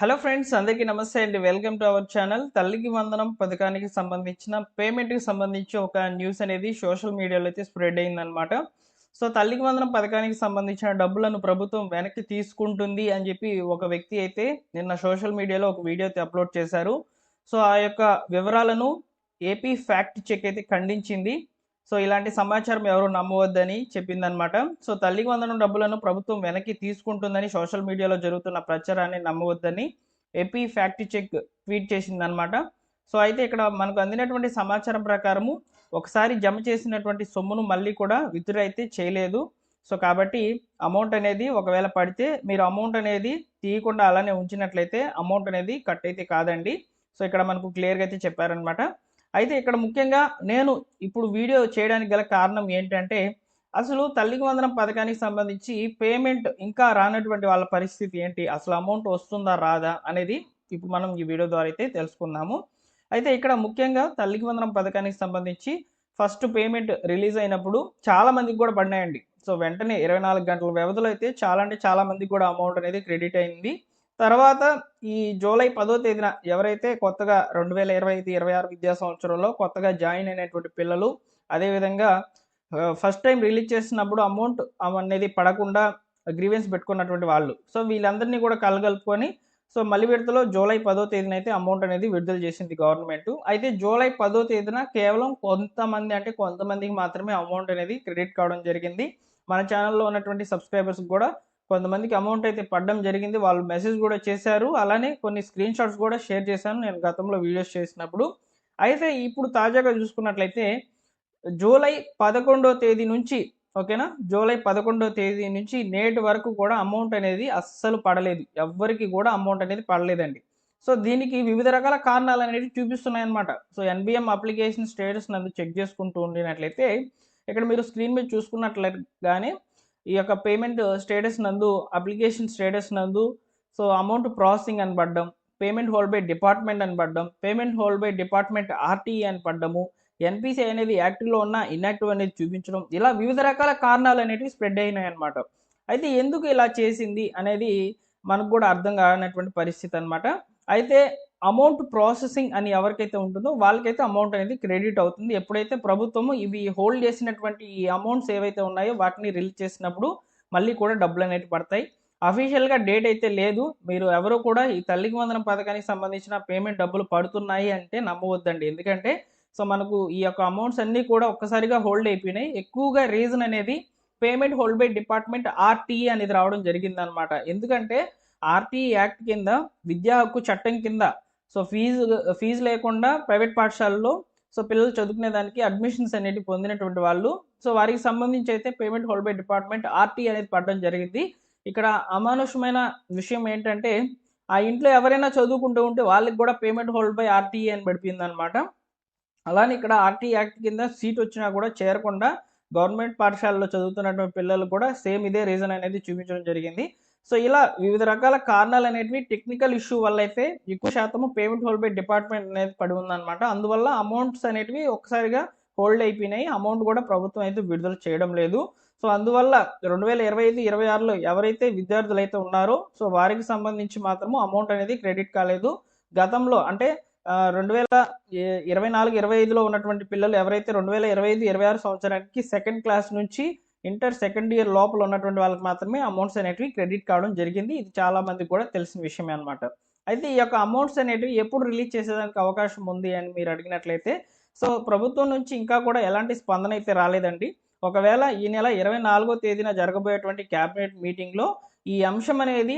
Hello friends అందరికీ నమస్తే అండి. వెల్కమ్ టు అవర్ ఛానల్ తల్లికి వందనం పథకానికి సంబంధించిన పేమెంట్కి సంబంధించి ఒక న్యూస్ అనేది సోషల్ మీడియాలో అయితే స్ప్రెడ్ అయిందనమాట సో తల్లికి వందనం పథకానికి సంబంధించిన డబ్బులను ప్రభుత్వం వెనక్కి తీసుకుంటుంది అని చెప్పి ఒక వ్యక్తి అయితే నిన్న సోషల్ మీడియాలో ఒక వీడియో అయితే అప్లోడ్ చేశారు. సో ఆ యొక్క వివరాలను ఏపీ ఫ్యాక్ట్ చెక్ అయితే ఖండించింది. సో ఇలాంటి సమాచారం ఎవరు నమ్మవద్దని చెప్పిందనమాట సో తల్లికి వందనం డబ్బులను ప్రభుత్వం వెనక్కి తీసుకుంటుందని సోషల్ మీడియాలో జరుగుతున్న ప్రచారాన్ని నమ్మవద్దని ఎపీ ఫ్యాక్ట్ చెక్ ట్వీట్ చేసిందనమాట సో అయితే ఇక్కడ మనకు అందినటువంటి సమాచారం ప్రకారము ఒకసారి జమ చేసినటువంటి సొమ్మును మళ్ళీ కూడా విత్డ్రా అయితే చేయలేదు. సో కాబట్టి అమౌంట్ అనేది ఒకవేళ పడితే మీరు అమౌంట్ అనేది తీయకుండా అలానే ఉంచినట్లయితే అమౌంట్ అనేది కట్ అయితే కాదండి. సో ఇక్కడ మనకు క్లియర్గా అయితే చెప్పారనమాట అయితే ఇక్కడ ముఖ్యంగా నేను ఇప్పుడు వీడియో చేయడానికి గల కారణం ఏంటంటే అసలు తల్లికి వందనం పథకానికి సంబంధించి పేమెంట్ ఇంకా రానటువంటి వాళ్ళ పరిస్థితి ఏంటి? అసలు అమౌంట్ వస్తుందా రాదా అనేది ఇప్పుడు మనం ఈ వీడియో ద్వారా అయితే తెలుసుకుందాము. అయితే ఇక్కడ ముఖ్యంగా తల్లికి వందనం పథకానికి సంబంధించి ఫస్ట్ పేమెంట్ రిలీజ్ అయినప్పుడు చాలా మందికి కూడా పడినాయండి. సో వెంటనే ఇరవై నాలుగు గంటల వ్యవధిలో అయితే చాలా అంటే చాలా మందికి కూడా అమౌంట్ అనేది క్రెడిట్ అయింది. తర్వాత ఈ జూలై పదో తేదీన ఎవరైతే కొత్తగా రెండు వేల ఇరవై ఐదు ఇరవై ఆరు విద్యా సంవత్సరంలో కొత్తగా జాయిన్ అయినటువంటి పిల్లలు అదేవిధంగా ఫస్ట్ టైం రిలీజ్ చేసినప్పుడు అమౌంట్ అనేది పడకుండా గ్రీవెన్స్ పెట్టుకున్నటువంటి వాళ్ళు. సో వీళ్ళందరినీ కూడా కలగలుపుకొని సో మళ్ళీ విడతలో జూలై పదో తేదీన అయితే అమౌంట్ అనేది విడుదల చేసింది గవర్నమెంట్. అయితే జూలై పదో తేదీన కేవలం కొంతమంది అంటే కొంతమందికి మాత్రమే అమౌంట్ అనేది క్రెడిట్ కావడం జరిగింది. మన ఛానల్లో ఉన్నటువంటి సబ్స్క్రైబర్స్ కూడా కొంతమందికి అమౌంట్ అయితే పడడం జరిగింది. వాళ్ళు మెసేజ్ కూడా చేశారు. అలానే కొన్ని స్క్రీన్ షాట్స్ కూడా షేర్ చేశాను. నేను గతంలో వీడియోస్ చేసినప్పుడు. అయితే ఇప్పుడు తాజాగా చూసుకున్నట్లయితే జూలై పదకొండో తేదీ నుంచి ఓకేనా జూలై పదకొండో తేదీ నుంచి నేటి వరకు కూడా అమౌంట్ అనేది అస్సలు పడలేదు. ఎవ్వరికి కూడా అమౌంట్ అనేది పడలేదండి. సో దీనికి వివిధ రకాల కారణాలు అనేవి చూపిస్తున్నాయన్నమాట. సో ఎన్బిఎం అప్లికేషన్ స్టేటస్ నందు చెక్ చేసుకుంటూ ఉండినట్లయితే ఇక్కడ మీరు స్క్రీన్ మీద చూసుకున్నట్లుగానే ఈ యొక్క పేమెంట్ స్టేటస్ నందు అప్లికేషన్ స్టేటస్ నందు సో అమౌంట్ ప్రాసెసింగ్ అని పడ్డం పేమెంట్ హోల్డ్ బై డిపార్ట్మెంట్ అని పడ్డం payment hold by department RTE అని పడ్డము ఎన్పిసి అనేది యాక్టివ్లో ఉన్న ఇన్యాక్టివ్ అనేది చూపించడం ఇలా వివిధ రకాల కారణాలు అనేటివి స్ప్రెడ్ అయినాయి అనమాట అయితే ఎందుకు ఇలా చేసింది అనేది మనకు కూడా అర్థం కానటువంటి పరిస్థితి అనమాట అయితే అమౌంట్ ప్రాసెసింగ్ అని ఎవరికైతే ఉంటుందో వాళ్ళకైతే అమౌంట్ అనేది క్రెడిట్ అవుతుంది. ఎప్పుడైతే ప్రభుత్వము ఇవి హోల్డ్ చేసినటువంటి ఈ అమౌంట్స్ ఏవైతే ఉన్నాయో వాటిని రిలీజ్ చేసినప్పుడు మళ్ళీ కూడా డబ్బులు అనేవి పడతాయి. అఫీషియల్గా డేట్ అయితే లేదు. మీరు ఎవరు కూడా ఈ తల్లికి వందనం పథకానికి సంబంధించిన పేమెంట్ డబ్బులు పడుతున్నాయి అంటే నమ్మవద్దండి. ఎందుకంటే సో మనకు ఈ యొక్క అమౌంట్స్ అన్నీ కూడా ఒక్కసారిగా హోల్డ్ అయిపోయినాయి. ఎక్కువగా రీజన్ అనేది payment hold by department RTE అనేది రావడం జరిగిందనమాట ఎందుకంటే ఆర్టీఈ యాక్ట్ కింద విద్యా హక్కు చట్టం కింద సో ఫీజు ఫీజు లేకుండా ప్రైవేట్ పాఠశాలలో సో పిల్లలు చదువుకునే దానికి అడ్మిషన్స్ అనేవి పొందినటువంటి వాళ్ళు. సో వారికి సంబంధించి అయితే payment hold by department RT అనేది పడడం జరిగింది. ఇక్కడ అమానుషమైన విషయం ఏంటంటే ఆ ఇంట్లో ఎవరైనా చదువుకుంటూ ఉంటే వాళ్ళకి కూడా పేమెంట్ హోల్డ్ బై ఆర్టీఈ అని పడిపోయింది అనమాట అలానే ఇక్కడ ఆర్టీ యాక్ట్ కింద సీట్ వచ్చినా కూడా చేరకుండా గవర్నమెంట్ పాఠశాలలో చదువుతున్నటువంటి పిల్లలు కూడా సేమ్ ఇదే రీజన్ అనేది చూపించడం జరిగింది. సో ఇలా వివిధ రకాల కారణాలు అనేటివి టెక్నికల్ ఇష్యూ వల్ల అయితే ఎక్కువ శాతము పేమెంట్ హోల్డ్ బై డిపార్ట్మెంట్ అనేది పడి ఉందన్నమాట. అందువల్ల అమౌంట్స్ అనేటివి ఒక్కసారిగా హోల్డ్ అయిపోయినాయి. అమౌంట్ కూడా ప్రభుత్వం అయితే విడుదల చేయడం లేదు. సో అందువల్ల రెండు వేల ఇరవై ఐదు ఇరవై ఆరులో ఎవరైతే విద్యార్థులు అయితే ఉన్నారో సో వారికి సంబంధించి మాత్రము అమౌంట్ అనేది క్రెడిట్ కాలేదు. గతంలో అంటే రెండు వేల ఇరవై నాలుగు ఇరవై ఐదులో ఉన్నటువంటి పిల్లలు ఎవరైతే రెండు వేల ఇరవై ఐదు ఇరవై ఆరు సంవత్సరానికి సెకండ్ క్లాస్ నుంచి ఇంటర్ సెకండ్ ఇయర్ లోపల ఉన్నటువంటి వాళ్ళకి మాత్రమే అమౌంట్స్ అనేటివి క్రెడిట్ కావడం జరిగింది. ఇది చాలా మందికి కూడా తెలిసిన విషయమే అనమాట అయితే ఈ యొక్క అమౌంట్స్ అనేటివి ఎప్పుడు రిలీజ్ చేసేదానికి అవకాశం ఉంది అని మీరు అడిగినట్లయితే సో ప్రభుత్వం నుంచి ఇంకా కూడా ఎలాంటి స్పందన అయితే రాలేదండి. ఒకవేళ ఈ నెల ఇరవై నాలుగో తేదీన జరగబోయేటువంటి క్యాబినెట్ మీటింగ్లో ఈ అంశం అనేది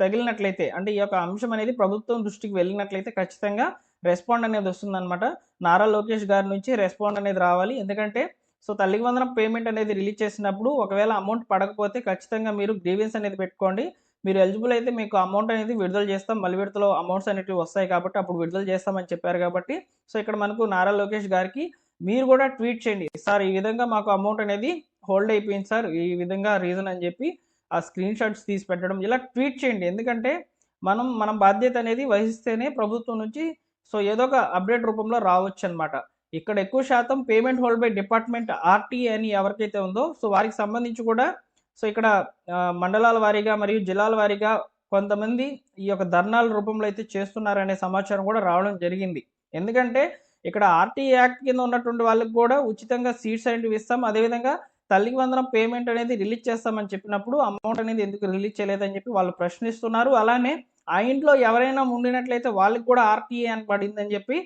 తగిలినట్లయితే అంటే ఈ యొక్క అంశం అనేది ప్రభుత్వం దృష్టికి వెళ్ళినట్లయితే ఖచ్చితంగా రెస్పాండ్ అనేది వస్తుందన్నమాట. నారా లోకేష్ గారి నుంచి రెస్పాండ్ అనేది రావాలి. ఎందుకంటే సో తల్లికి వందనం పేమెంట్ అనేది రిలీజ్ చేసినప్పుడు ఒకవేళ అమౌంట్ పడకపోతే ఖచ్చితంగా మీరు గ్రీవెన్స్ అనేది పెట్టుకోండి. మీరు ఎలిజిబుల్ అయితే మీకు అమౌంట్ అనేది విడుదల చేస్తాం. మళ్ళీ విడతలో అమౌంట్స్ అనేవి వస్తాయి కాబట్టి అప్పుడు విడుదల చేస్తామని చెప్పారు కాబట్టి. సో ఇక్కడ మనకు నారా లోకేష్ గారికి మీరు కూడా ట్వీట్ చేయండి. సార్ ఈ విధంగా మాకు అమౌంట్ అనేది హోల్డ్ అయిపోయింది సార్. ఈ విధంగా రీజన్ అని చెప్పి ఆ స్క్రీన్ షాట్స్ తీసి పెట్టడం. ఇలా ట్వీట్ చేయండి. ఎందుకంటే మనం మనం బాధ్యత అనేది వహిస్తేనే ప్రభుత్వం నుంచి సో ఏదో ఒక అప్డేట్ రూపంలో రావచ్చు అనమాట ఇక్కడ ఎక్కువ శాతం payment hold by department RT అని ఎవరికైతే ఉందో సో వారికి సంబంధించి కూడా సో ఇక్కడ మండలాల వారీగా మరియు జిల్లాల వారీగా కొంతమంది ఈ యొక్క ధర్నాల రూపంలో అయితే చేస్తున్నారనే సమాచారం కూడా రావడం జరిగింది. ఎందుకంటే ఇక్కడ ఆర్టీ యాక్ట్ కింద ఉన్నటువంటి వాళ్ళకి కూడా ఉచితంగా సీట్స్ అనేవి ఇస్తాం. అదేవిధంగా తల్లికి వందనం పేమెంట్ అనేది రిలీజ్ చేస్తామని చెప్పినప్పుడు అమౌంట్ అనేది ఎందుకు రిలీజ్ చేయలేదని చెప్పి వాళ్ళు ప్రశ్నిస్తున్నారు. అలానే ఆ ఇంట్లో ఎవరైనా ఉండినట్లయితే వాళ్ళకి కూడా ఆర్టీఏ అని పడిందని చెప్పి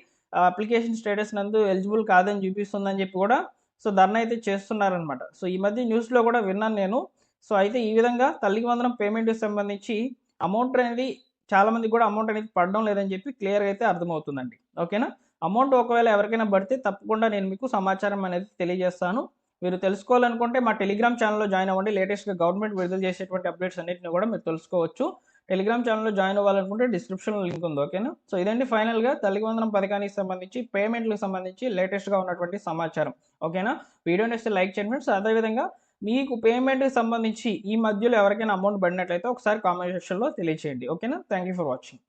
అప్లికేషన్ స్టేటస్ నందు ఎలిజిబుల్ కాదని చూపిస్తుందని చెప్పి కూడా సో ధర్నా అయితే చేస్తున్నారనమాట సో ఈ మధ్య న్యూస్లో కూడా విన్నాను నేను. సో అయితే ఈ విధంగా తల్లికి వందనం పేమెంట్కి సంబంధించి అమౌంట్ అనేది చాలామంది కూడా అమౌంట్ అనేది పడడం లేదని చెప్పి క్లియర్గా అయితే అర్థమవుతుందండి. ఓకేనా? అమౌంట్ ఒకవేళ ఎవరికైనా పడితే తప్పకుండా నేను మీకు సమాచారం అనేది తెలియజేస్తాను. మీరు తెలుసుకోవాలనుకుంటే మా టెలిగ్రామ్ ఛానల్లో జాయిన్ అవ్వండి. లేటెస్ట్గా గవర్నమెంట్ విడుదల చేసేటువంటి అప్డేట్స్ అన్నింటిని కూడా మీరు తెలుసుకోవచ్చు. టెలిగ్రామ్ ఛానల్లో జాయిన్ అవ్వాలనుకుంటే డిస్క్రిప్షన్లో లింక్ ఉంది ఓకేనా సో ఇదండి ఫైనల్గా తల్లివందనం పథకానికి సంబంధించి పేమెంట్లకు సంబంధించి లేటెస్ట్గా ఉన్నటువంటి సమాచారం ఓకేనా వీడియో నెక్స్ట్ లైక్ చేయండి ఫ్రెండ్స్ అదేవిధంగా మీకు పేమెంట్కి సంబంధించి ఈ మధ్యలో ఎవరికైనా అమౌంట్ పడినట్లయితే ఒకసారి కామెంట్ సెక్షన్లో తెలియచేయండి ఓకేనా థ్యాంక్ యూ ఫర్ వాచింగ్